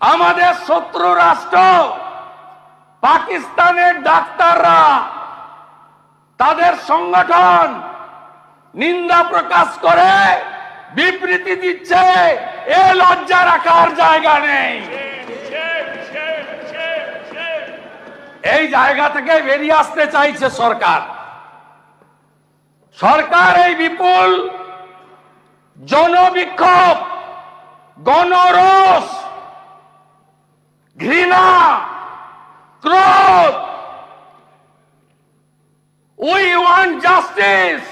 আমাদের শত্রু রাষ্ট্র, পাকিস্তানের ডাক্তাররা, তাদের সংগঠন নিন্দা প্রকাশ করে বিবৃতি দিচ্ছে, এ লজ্জা রাখার জায়গা নেই। এই জায়গা থেকে বেরিয়ে আসতে চাইছে সরকার। সরকার এই বিপুল জনবিক্ষোভ, গণরোষ ঘৃণা, ক্রোধ we want justice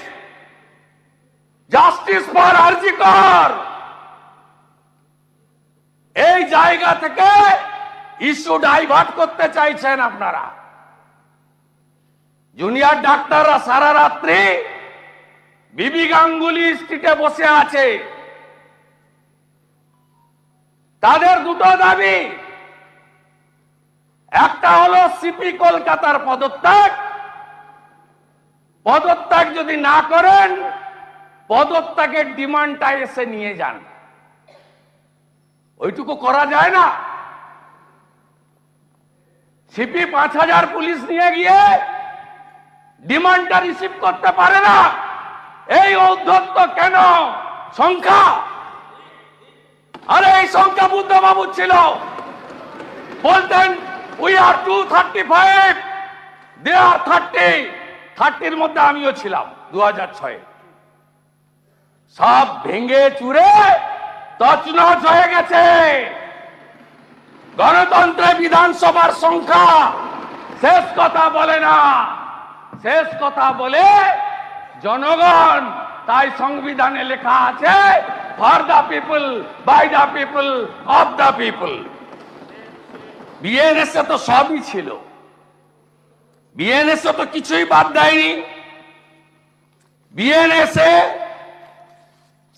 justice for RG Kar এই জায়গা থেকে ইস্যু ডাইভার্ট করতে চাইছেন আপনারা। জুনিয়র ডাক্তাররা সারা রাত্রি বিবি গাঙ্গুলি স্ট্রিটে বসে আছে। তাদের দুটো দাবি একটা হলো সিপি কলকাতার পদত্যাগ। পদত্যাগ যদি না করেন, পদত্যাগের ডিমান্ডটা এসে নিয়ে যান। ওইটুকু করা যায় না। সিপি পাঁচ হাজার পুলিশ নিয়ে গিয়ে ডিমান্ডটা রিসিভ করতে পারে না। এই ঔদ্ধত্য কেন? সংখ্যা। আরে, এই সংখ্যা বুদ্ধবাবু ছিল। বলতেন we are two thirty five they are thirty থার্টির মধ্যে আমিও ছিলাম দু হাজার ছয়ে। সব ভেঙে চুরে তছনছ হয়ে গেছে। গণতন্ত্রে বিধানসভার সংখ্যা শেষ কথা বলে না। শেষ কথা বলে জনগণ, তাই সংবিধানে লেখা আছে for the people by the people of the people BNSA তো সবই ছিল। বিএনএসএ তো কিছুই বাদ দেয়নি। বিএনএসএ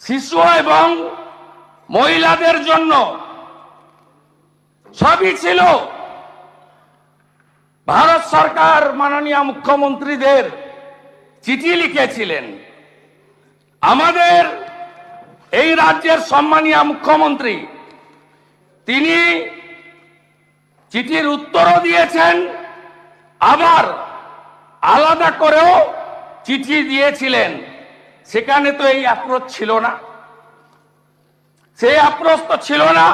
শিশু এবং মহিলাদের জন্য সবই ছিল। ভারত সরকার মাননীয় মুখ্যমন্ত্রীদের চিঠি লিখেছিলেন, আমাদের এই রাজ্যের সম্মানীয় মুখ্যমন্ত্রী, তিনি চিঠির উত্তরও দিয়েছেন, আবার আলাদা করেও চিঠি দিয়েছিলেন। সেখানে তো এই আক্রোশ ছিল না। সেই অ্যাপ্রোচ তো ছিল না।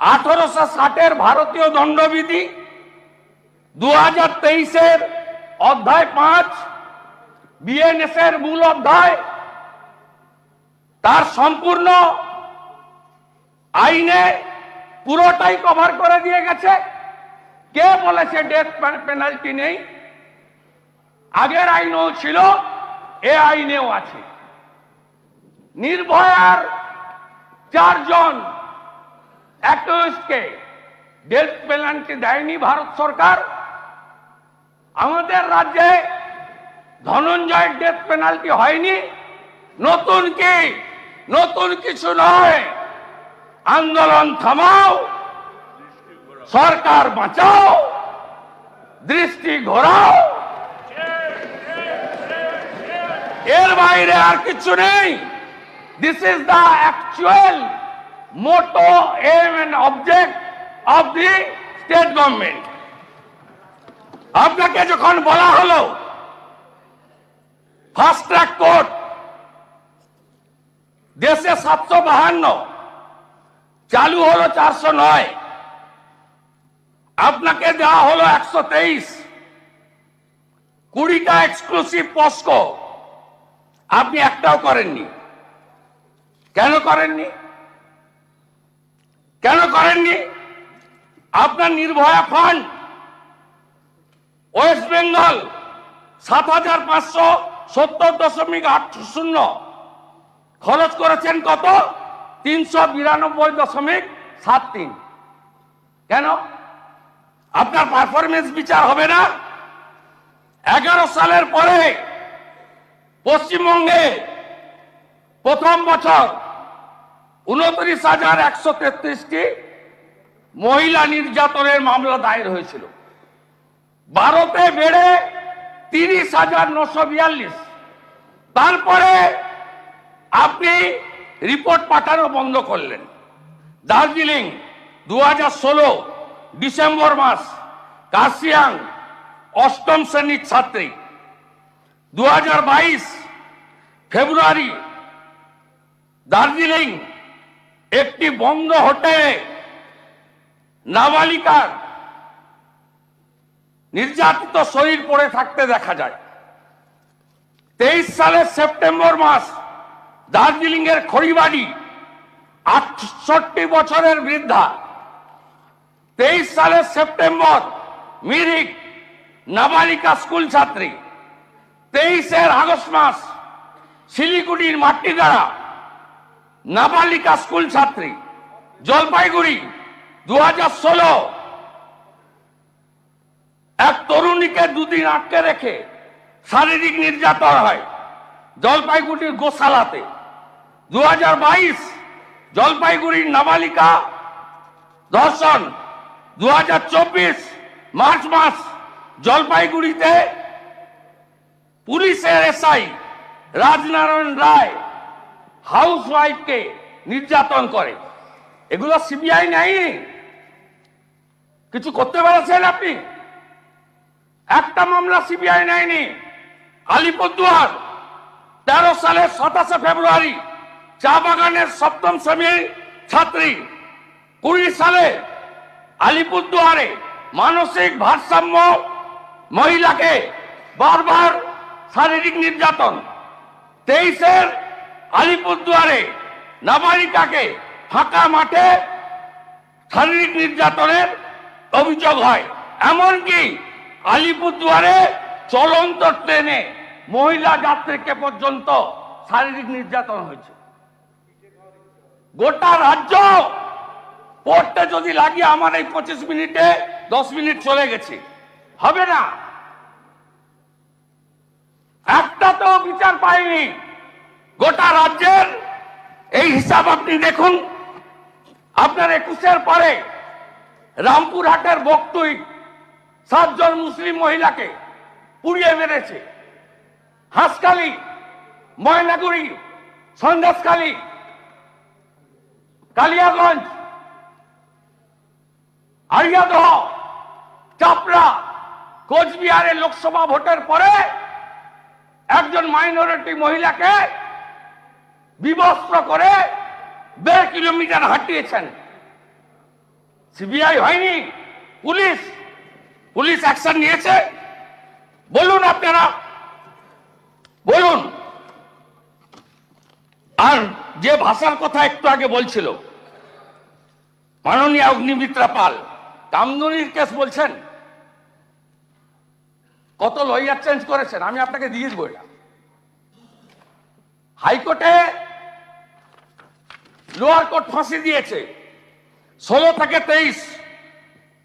আঠারোশো ষাটের ভারতীয় দণ্ডবিধি দু হাজার তেইশের অধ্যায় পাঁচ বিএনএস এর মূল অধ্যায়, তার সম্পূর্ণ আইনে পুরোটাই কভার করে দিয়ে গেছে। কে বলেছে ডেথ পেনাল্টি নেই? আগের আইনও ছিল, এ আইনেও আছে। নির্ভয়ার চারজন অ্যাক্টিভিস্টকে ডেথ পেনাল্টি দেয়নি ভারত সরকার। আমাদের রাজ্যে ধনঞ্জয়ের ডেথ পেনাল্টি হয়নি। নতুন কি? নতুন কিছু নয়। আন্দোলন থামাও, সরকার বাঁচাও, দৃষ্টি ঘোরাও। এর বাইরে আর কিছু নেই। This is the actual motto aim and object of the state government আপনাকে যখন বলা হলো ফাস্ট ট্র্যাক কোর্ট দেশে সাতশো বাহান্ন চালু হলো চারশো নয়। আপনাকে দেওয়া হলো একশো তেইশ। কুড়িটা এক্সক্লুসিভ পস্কো আপনি একটাও করেননি। কেন করেননি? কেন করেননি? আপনার নির্ভয়া ফান্ড ওয়েস্ট বেঙ্গল সাত হাজার পাঁচশো সত্তর দশমিক আট শূন্য। খরচ করেছেন কত? তিনশো বিরানব্বই দশমিক সাত তিন। কেন? আপনার পারফরমেন্স বিচার হবে না। এগারো সালের পরে পশ্চিমবঙ্গে প্রথম বছর উনত্রিশ হাজার একশো তেত্রিশটি মহিলা নির্যাতনের মামলা দায়ের হয়েছিল। ভারতে বেড়ে তিরিশ হাজার নশো বিয়াল্লিশ। তারপরে আপনি রিপোর্ট পাঠানো বন্ধ করলেন। দার্জিলিং দু হাজার ষোলো, ডিসেম্বর মাস, কার্শিয়াং, অষ্টম শ্রেণির ছাত্রী। দু হাজার বাইশ, ফেব্রুয়ারি, দার্জিলিং, একটি বন্ধ হোটেলে নাবালিকার নির্যাতিত শরীর পড়ে থাকতে দেখা যায়। তেইশ সালের সেপ্টেম্বর মাস দার্জিলিং এর খড়িবাড়ি, আটষট্টি বছরের বৃদ্ধা, তেইশ সালের সেপ্টেম্বর, মিরিক, নাবালিকা স্কুল ছাত্রী, তেইশের আগস্ট মাস, শিলিগুড়ির মাটিগাড়া, নাবালিকা স্কুল ছাত্রী, জলপাইগুড়ি দু হাজার ষোলো। এক তরুণীকে দুদিন আটকে রেখে শারীরিক নির্যাতন হয় জলপাইগুড়ির গোশালাতে। দু হাজার বাইশ জলপাইগুড়ির নাবালিকা ধর্ষণ। দু মার্চ মাস জলপাইগুড়িতে পুলিশের এসআই রাজনারায়ণ রায় হাউস ওয়াইফকে নির্যাতন করে। এগুলো সিবিআই নেই কিছু করতে পেরেছেন আপনি? একটা মামলা সিবিআই নেয়নি। আলিপুরদুয়ার তেরো সালের সাতাশে ফেব্রুয়ারি চা বাগানের সপ্তম শ্রেণির ছাত্রী কুড়ি সালে আলিপুরদুয়ারে মানসিক ভারসাম্য মহিলাকে বারবার শারীরিক নির্যাতন। তেইশের আলিপুরদুয়ারে নাবালিকাকে ফাঁকা মাঠে শারীরিক নির্যাতনের অভিযোগ হয়। এমনকি আলিপুরদুয়ারে চলন্ত ট্রেনে মহিলা যাত্রীকে পর্যন্ত শারীরিক নির্যাতন হয়েছে। গোটা রাজ্য পড়তে যদি লাগিয়ে আমার এই পঁচিশ মিনিটে, দশ মিনিট চলে গেছে। হবে না। একটা তো বিচার পাইনি। গোটা রাজ্যের এই হিসাব আপনি দেখুন। আপনার একুশের পরে রামপুরহাটের বক্তুই সাতজন মুসলিম মহিলাকে পুড়িয়ে মেরেছে। হাঁসখালি, ময়নাগুড়ি, সন্দেশখালী কালিয়াগঞ্জ আরিয়াদহ চাপড়া কোচবিহারের লোকসভা ভোটের পরে একজন মাইনরিটি মহিলাকে বিবস্ত্র করে দেড় কিলোমিটার হাঁটিয়েছেন। সিবিআই হয়নি, পুলিশ পুলিশ অ্যাকশন নিয়েছে। বলুন আপনারা, বলুন। আর যে ভাষার কথা একটু আগে বলছিল মাননীয় অগ্নিমিত্রা পাল কামদুনির কেস বলছেন। কত লয়ার চেঞ্জ করেছেন? আমি আপনাকে দিয়ে দেবো এটা। হাইকোর্টে লোয়ার কোর্ট ফাঁসি দিয়েছে। ষোলো থেকে তেইশ।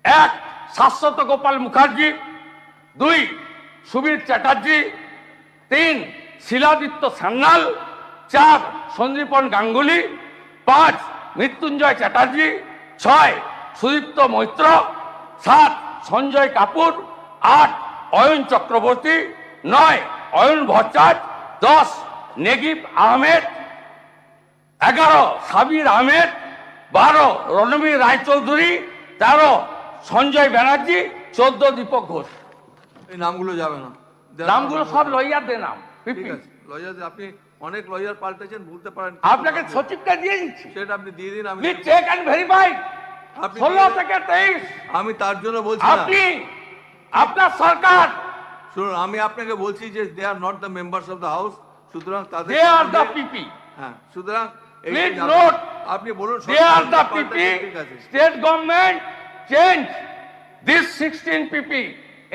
এক, শাশ্বত গোপাল মুখার্জি। দুই, সুবীর চ্যাটার্জি। তিন, শিলাদিত্য সান্যাল। চার সঞ্জীবন গাঙ্গুলি। পাঁচ, মৃত্যুঞ্জয় চ্যাটার্জি। ছয় সুদীপ্ত মৈত্র সাত সঞ্জয় কাপুর আট অয়ন চক্রবর্তী নয় অয়ন ভট্টাচ দশ নেগিব আহমেদ এগারো সাবির আহমেদ বারো রণবীর রায়চৌধুরী তেরো সঞ্জয় ব্যানার্জি চোদ্দ দীপক ঘোষ। এই নামগুলো যাবে না। নামগুলো সব লইয়ারদের নাম লয়ার আপনি অনেক লয়ার পাল্টেছেন ভুলতে পারেন আপনাকে সচিবটা দিয়ে দিচ্ছি। সেটা আপনি দিয়ে দিন আমি চেক অ্যান্ড ভেরিফাই আপনি ষোলো। থেকে তেইশ। আমি তার জন্য বলছি আপনি আপনার সরকার। শুনুন আমি আপনাকে বলছি যে they are not the members of the house সুতরাং তাদের দে আর দ্য পিপি হ্যাঁ সুতরাং যে note, আপনি বলুন they are the PP state government change this sixteen PP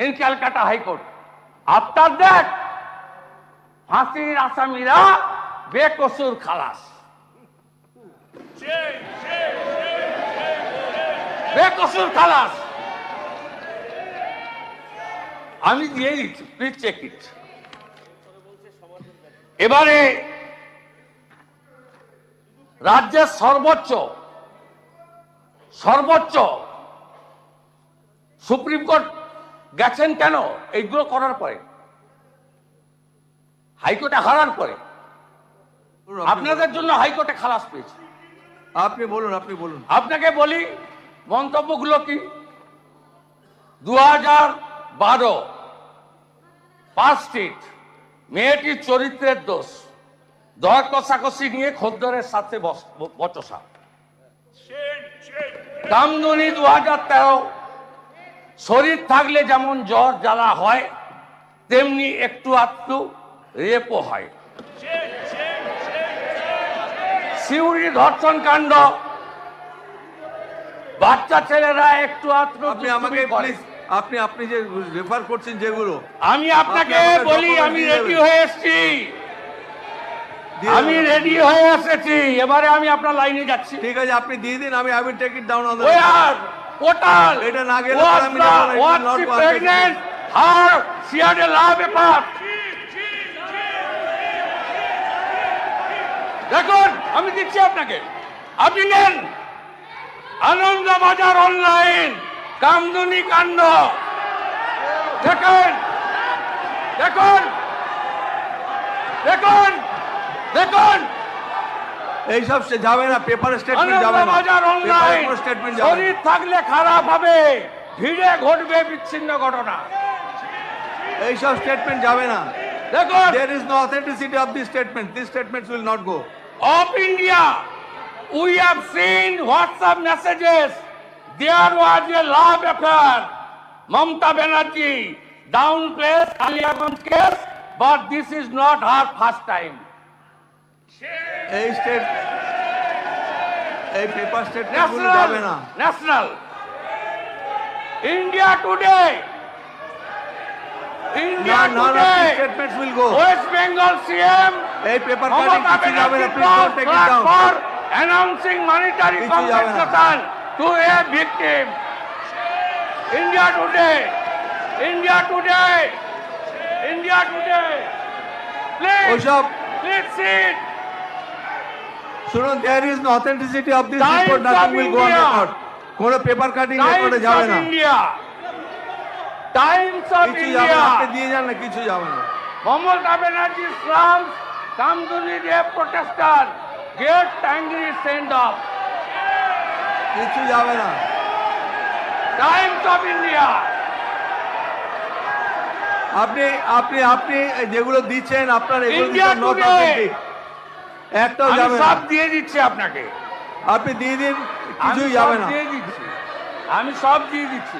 in Calcutta high court after that ফাঁসির আসামিরা বেকসুর খালাস। বেকসুর খালাস। আমি দিয়ে দিচ্ছি প্লিজ চেক ইট এবারে রাজ্যের সর্বোচ্চ সর্বোচ্চ সুপ্রিম কোর্ট গেছেন কেন? এইগুলো করার পরে। হাইকোর্টে হারার পরে বলুন, আপনাদের জন্য হাইকোর্টে খালাস পেয়েছে। আপনি বলুন আপনি বলুন। আপনাকে বলি মন্তব্যগুলো কি? দু হাজার বারো স্ট্রিট মেয়েটির চরিত্রের দোষ দর কষাকষি নিয়ে খদ্দরের সাথে বচসা। কামদুনি দু হাজার তেরো শরীর থাকলে যেমন জ্বর জ্বালা হয় তেমনি একটু আধটু রেপও হয়। সিউড়ি ধর্ষণ কাণ্ড। বাচ্চা ছেলেরা একটু আধটু আপনি আমাকে প্লিজ আপনি আপনি যে রেফার করছেন যেগুলো আমি আপনাকে বলি আমি রেডি হয়ে এসেছি। আমি রেডি হয়ে এসেছি। এবারে আমি আপনার লাইনে যাচ্ছি। ঠিক আছে আপনি দিয়ে দিন আমি I will take it down on the Where? Portal. এটা না গেলে আমি the- যাব না, it will was not she go দেখুন আমি দিচ্ছি আপনাকে। আপনি নেন। আনন্দ বাজার অনলাইন কামদুনি কাণ্ড। দেখুন দেখুন দেখুন দেখুন। এইসব সে যাবে না পেপার স্টেটমেন্ট যাবে না। বাজার অনলাইন স্টেটমেন্ট শরীর থাকলে খারাপ হবে ভিড়ে ঘটবে বিচ্ছিন্ন ঘটনা। এইসব স্টেটমেন্ট যাবে না। দেখুন। There is no authenticity of these statements. These statements will not go. Of India, we have seen WhatsApp messages. There was a love affair. Mamta Banerjee downplays Aliaganj case, but this is not her first time. এই state এই paper না National, national. India today. India None none of these today. statements will go. West Bengal CM এই paper cutting Mamata কিছু যাবে না Banerjee please don't was take it flagged down for announcing monetary কিছু যাবে না। compensation to a victim. India today, India today, India today. Please, ওইসব please sit. শুনুন there is no authenticity of this Times report of nothing will go on India. Record কোন paper cutting Times রেকর্ডে যাবে of না India. Of কিছু আপনি দিয়ে যান না কিছু যাবে না। Kamduni Day protester get angry send off. কিছু যাবে না। Times of India. আপনি আপনি আপনি যেগুলো দিচ্ছেন আপনার এগুলো একটাও যাবে না। সব দিয়ে দিচ্ছি আপনাকে। আপনি দিয়ে দিন কিছুই যাবে না। দিয়ে দিচ্ছি। আমি সব দিয়ে দিচ্ছি।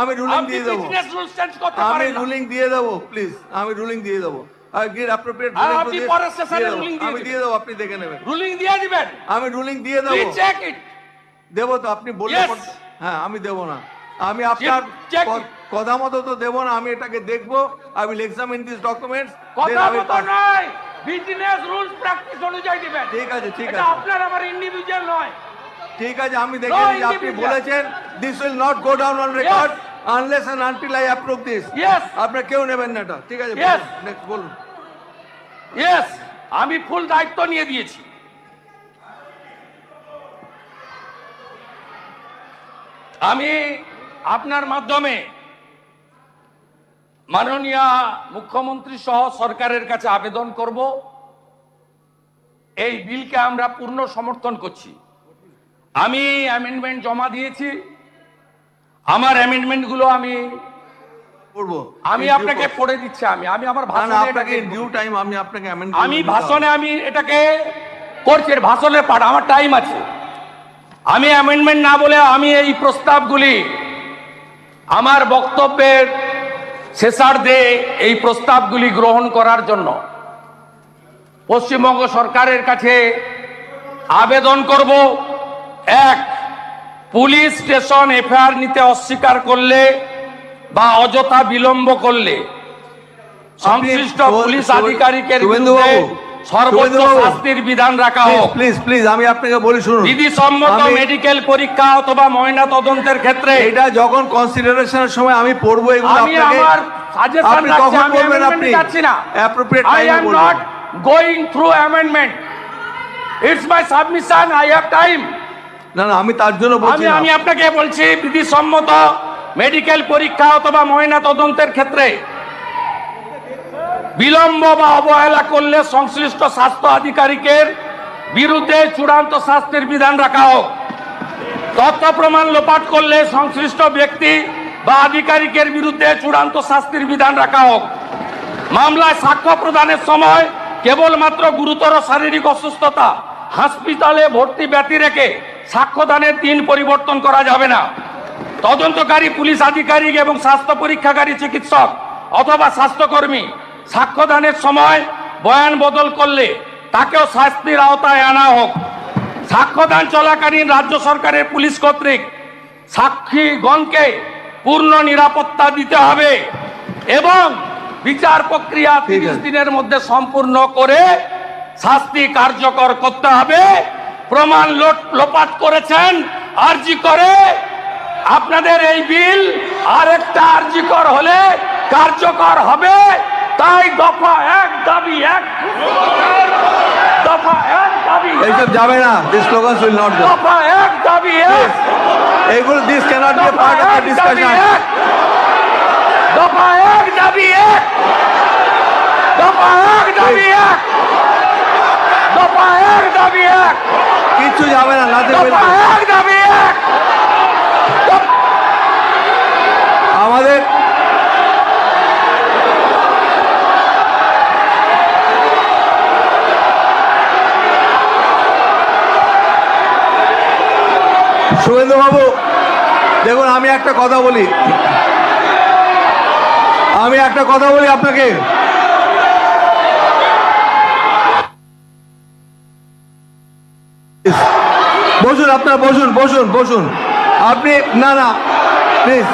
আমি রুলিং দিয়ে দেবো। আমি রুলিং দিয়ে দেবো প্লিজ আমি রুলিং দিয়ে দেবো। আমি দিয়ে দেবো আপনি দেখে নেবেন। রুলিং দিয়ে দিবেন। আমি রুলিং দিয়ে দেবো। দেবো তো আপনি হ্যাঁ আমি দেবো না। আমি আপনার কথা মতো তো দেবো না আমি এটাকে দেখব। I will examine this documents কথা মতো নয় বিজনেস রুলস প্র্যাকটিস অনুযায়ী দিবেন। ঠিক আছে ঠিক আছে। আপনার আমার ইন্ডিভিজুয়াল নয়। ঠিক আছে আমি দেখে নিচ্ছি আপনি বলেছেন this will not go down on record unless and until I approve this yes আপনার কেউ নেবেন না এটা ঠিক আছে নেক্সট বলুন। ইয়েস আমি ফুল দায়িত্ব নিয়ে দিয়েছি। আমি আপনার মাধ্যমে মাননীয় মুখ্যমন্ত্রী সহ সরকারের কাছে আবেদন করব। এই বিলকে আমরা পূর্ণ সমর্থন করছি। আমি অ্যামেন্ডমেন্ট জমা দিয়েছি। আমার অ্যামেন্ডমেন্টগুলো আমি করব। আমি আপনাকে. পড়ে দিচ্ছি আমি। আমি আমার ভাষণে আপনাকে ডিউ টাইম আমি আপনাকে আমি ভাষণে আমি এটাকে করছি ভাষণের পাঠ আমার টাইম আছে। আমি অ্যামেন্ডমেন্ট না বলে আমি এই প্রস্তাবগুলি আমার বক্তব্যের শেষার্ধে এই প্রস্তাবগুলি গ্রহণ করার জন্য পশ্চিমবঙ্গ সরকারের কাছে আবেদন করব। এক পুলিশ স্টেশন এফআইআর নিতে অস্বীকার করলে বা অযথা বিলম্ব করলে সংশ্লিষ্ট পুলিশ আধিকারিকের বিরুদ্ধে সর্বোচ্চ শাস্তির বিধান রাখা হোক। প্লিজ প্লিজ আমি আপনাকে বলি শুনুন। বিধি সম্মত মেডিকেল পরীক্ষা অথবা ময়না তদন্তের ক্ষেত্রে এটা যখন কনসিডারেশনের সময় আমি পড়ব এগুলো আমি আপনাকে আমার সাজেশন আপনি কখন বলবেন আপনি? যাচ্ছি না। অ্যাপ্রোপ্রিয়েট I টাইমে am বলবেন not going through amendment. It's my submission, I have time. না না আমি তার জন্য বলছি আমি আমি আপনাকে বলছি বিধিসম্মত মেডিকেল পরীক্ষা অথবা ময়না তদন্তের ক্ষেত্রে বিলম্ব বা অবহেলা করলে সংশ্লিষ্ট স্বাস্থ্য আধিকারিকের বিরুদ্ধে চূড়ান্ত শাস্তির বিধান রাখা হোক। তথ্য প্রমাণ লোপাট করলে সংশ্লিষ্ট ব্যক্তি বা আধিকারিকের বিরুদ্ধে চূড়ান্ত শাস্তির বিধান রাখা হোক। মামলায় সাক্ষ্য প্রদানের সময় কেবলমাত্র গুরুতর শারীরিক অসুস্থতা হাসপাতালে ভর্তি ব্যতি রেখে সাক্ষ্যদানের দিন পরিবর্তন করা যাবে না। তদন্তকারী পুলিশ আধিকারিক এবং স্বাস্থ্য পরীক্ষাকারী চিকিৎসক অথবা স্বাস্থ্যকর্মী সাক্ষ্যদানের সময় বয়ান বদল করলে তাকেও শাস্তির আওতায় আনা হোক। সাক্ষ্যদান চলাকালীন রাজ্য সরকারের পুলিশ কর্তৃক সাক্ষীগণকে পূর্ণ নিরাপত্তা দিতে হবে এবং বিচার প্রক্রিয়া তিরিশ দিনের মধ্যে সম্পূর্ণ করে শাস্তি কার্যকর করতে হবে। প্রমাণ লোপাট করেছেন আরজি করে। আপনাদের এই বিল আর আরেকটা আরজিকর হলে কার্যকর হবে। তাই দফা এক দাবি এক দফা এক দাবি। এইসব যাবে না this slogan will not go দফা এক দাবি এক এইগুলো this cannot be part of the discussion দফা এক দাবি এক দফা এক দাবি এক এক দাবি এক। কিচ্ছু যাবে না এক দাবি এক। আমাদের শুভেন্দু বাবু দেখুন আমি একটা কথা বলি। আমি একটা কথা বলি আপনাকে বসুন আপনার বসুন বসুন বসুন। আপনি না না প্লিজ